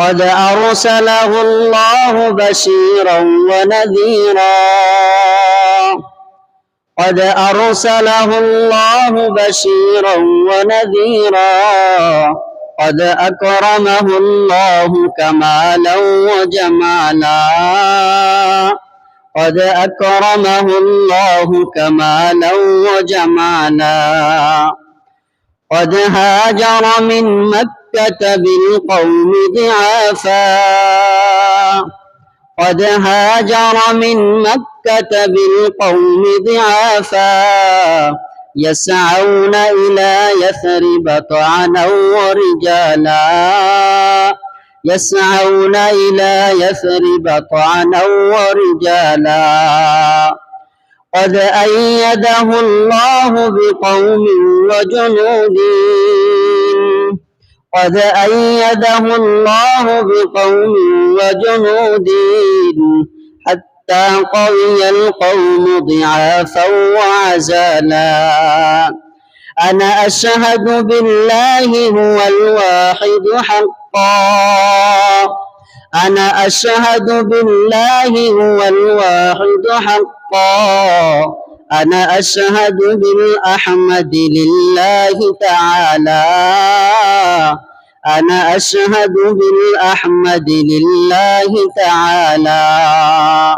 قد أرسله الله بشيرا ونذيرا. قد أرسله الله بشيرا ونذيرا. قد أكرمه الله كمالا وجمالا. قد أكرمه الله كمالا وجمالا. قد هاجر من مكة بالقوم ضعافا. قد هاجر من مكة بالقوم ضعافا. يسعون إلى يثرب طعنا ورجالا. يسعون إلى يثرب طعنا ورجالا. قد أيده الله بقوم وجنود. قد أيده الله بقوم وجنود حتى قوي القوم ضعافا وعزالا. أنا أشهد بالله هو الواحد حقا. أنا أشهد بالله هو الواحد حقا. أنا أشهد بالأحمد لله تعالى. أنا أشهد بالأحمد لله تعالى.